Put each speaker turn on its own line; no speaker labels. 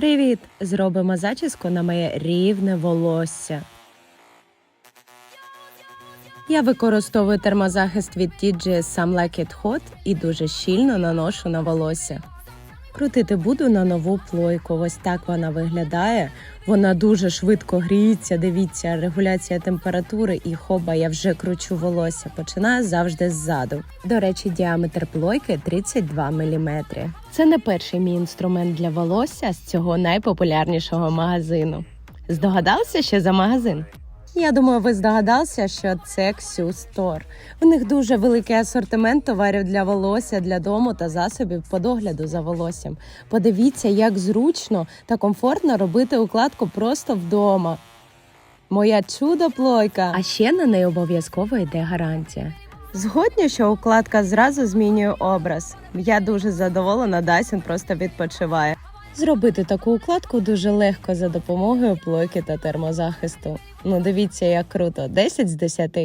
Привіт! Зробимо зачіску на моє рівне волосся. Я використовую термозахист від TGS Some Hot і дуже щільно наношу на волосся. Крутити буду на нову плойку. Ось так вона виглядає. Вона дуже швидко гріється. Дивіться, регуляція температури і хоба, я вже кручу волосся. Починаю завжди ззаду. До речі, діаметр плойки 32 мм. Це не перший мій інструмент для волосся з цього найпопулярнішого магазину. Здогадався, що за магазин? Я думаю, ви здогадалися, що це Ксю Store. В них дуже великий асортимент товарів для волосся, для дому та засобів по догляду за волоссям. Подивіться, як зручно та комфортно робити укладку просто вдома. Моя чудо плойка. А ще на неї обов'язково йде гарантія. Згодні, що укладка зразу змінює образ. Я дуже задоволена, Дайсон просто відпочиває. Зробити таку укладку дуже легко за допомогою плойки та термозахисту. Ну дивіться, як круто, 10 з 10.